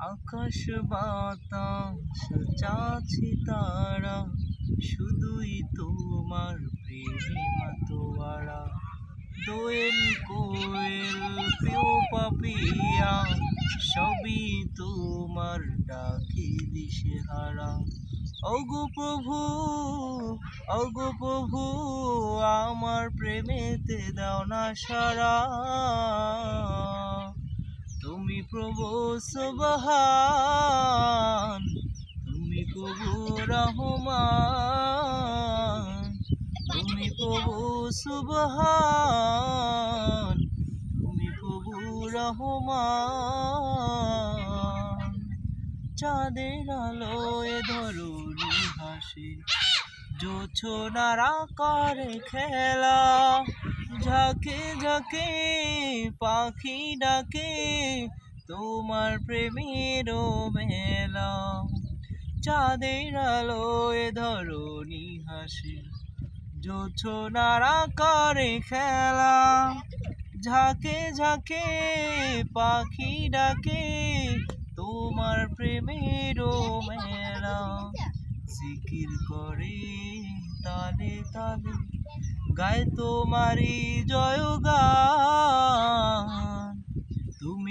আকাশ বাতাস চাছি তারা, শুধুই তোমার প্রেমে মাতোয়ারা। দোয়েল কোয়েল, প্রিয় পাপিয়া, সবই তোমার ডাকে দিশেহারা ওগো প্রভু ওগো প্রভু, আমার প্রেমেতে দাও না সারা। প্রভু সুবহান, তুমি প্রভু রহমান, তুমি প্রভু সুবহান, তুমি প্রভু রহমান। চাঁদের আলোয় ধরুনি হাসি জোছনারা করে খেলা, ঝাঁকে ঝাঁকে পাখি ডাকে তোমার প্রেমের মেলা। চাঁদের আলোয় ধরুনি হাসি, জোছনারা করে খেলা। ঝাঁকে ঝাঁকে পাখি ডাকে, তোমার প্রেমের মেলা। জিকির করে তালে তালে, গায় তোমারি জয় তুমি